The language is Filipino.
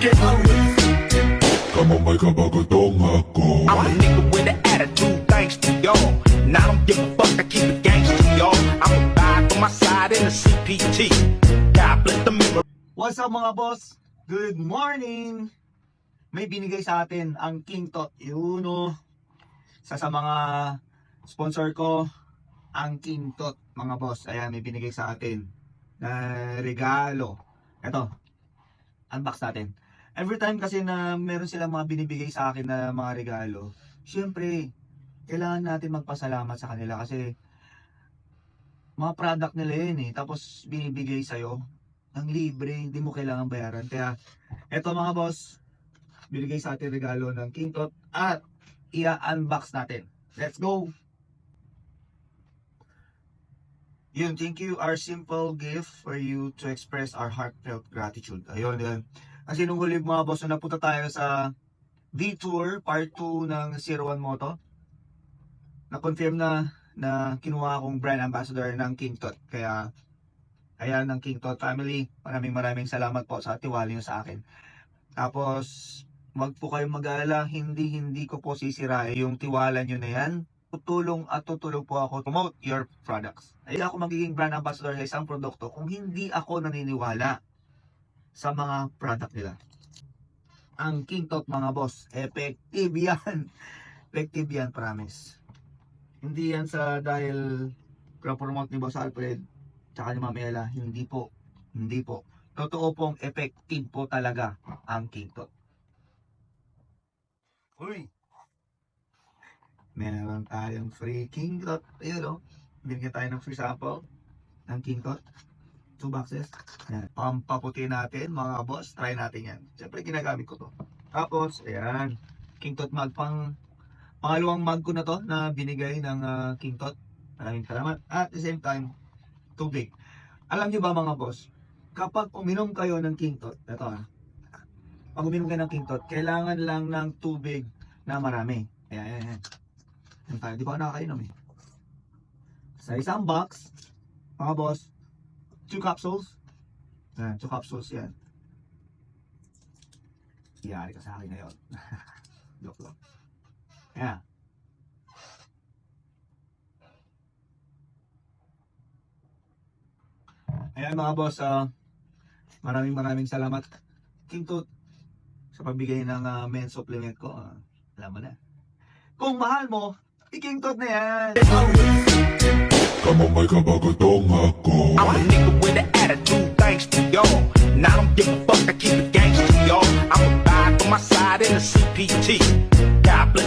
Kama may kabagotong ako I'm a nigga with an attitude, thanks to y'all. And I don't give a fuck, I keep it gangster, y'all. I'm a ride for my side in the CPT. God bless the memory. What's up mga boss? Good morning! May binigay sa atin ang King Tot. Yun o. Sa sa mga sponsor ko, ang King Tot mga boss. Ayan, may binigay sa atin na regalo. Ito, unbox natin. Every time kasi na meron silang mga binibigay sa akin na mga regalo, syempre, kailangan natin magpasalamat sa kanila kasi mga product nila yun eh. Tapos binibigay sa'yo ang libre, hindi mo kailangan bayaran. Kaya, eto mga boss, binigay sa atin regalo ng King Tot at i-unbox natin. Let's go! Yun, thank you. Our simple gift for you to express our heartfelt gratitude. Ayun, yun. Kasi nung huli mga boss, nung napunta tayo sa V-Tour Part 2 ng 01 Moto, na-confirm na na kinuha akong brand ambassador ng King Tot. Kaya, Ayan ng King Tot family. Maraming maraming salamat po sa tiwala nyo sa akin. Tapos, wag po kayong mag-aalala, hindi hindi ko po sisirain yung tiwala nyo na yan. Tutulong at tutulong po ako promote your products. Ay ako magiging brand ambassador sa isang produkto kung hindi ako naniniwala sa mga product nila. Ang King Tot mga boss, effective yan. effective yan, promise. Hindi yan sa dahil promote ni Boss Alfred tsaka ni Ma'am hindi po. Hindi po. Totoo pong effective po talaga ang King Tot. Uy! Meron tayong free King Tot. Ayun o. Binigyan tayo ng free sample ng King Tot. Two boxes. Yan. Pampaputi natin mga boss. Try natin yan. Siyempre ginagamit ko to. Tapos, ayan. King Tot mug pang pangalawang mug ko na to na binigay ng ah, King Tot. Maraming salamat. At the same time, tubig. Alam nyo ba mga boss, kapag uminom kayo ng King Tot, ito ah, pag uminom kayo ng King Tot, kailangan lang ng tubig na marami. Ayan, ayan, ayan. Ayan tayo. Di ba ako nakakainom eh. Sa isang box, mga boss, two capsules. Ayan, two capsules yan. Iyari ka sa akin ngayon. Joke lang. Ayan. Ayan mga boss, ah, maraming maraming salamat. King Tut, sa pagbigay ng ah, men supplement ko. ah, alam mo na. Kung mahal mo, i-King Tut na yan. Kama may kabagotong ako I'm a nigga with an attitude, thanks to y'all. And I don't give a fuck, I keep it gangster, y'all. I'm a ride for my side in the CPT. God bless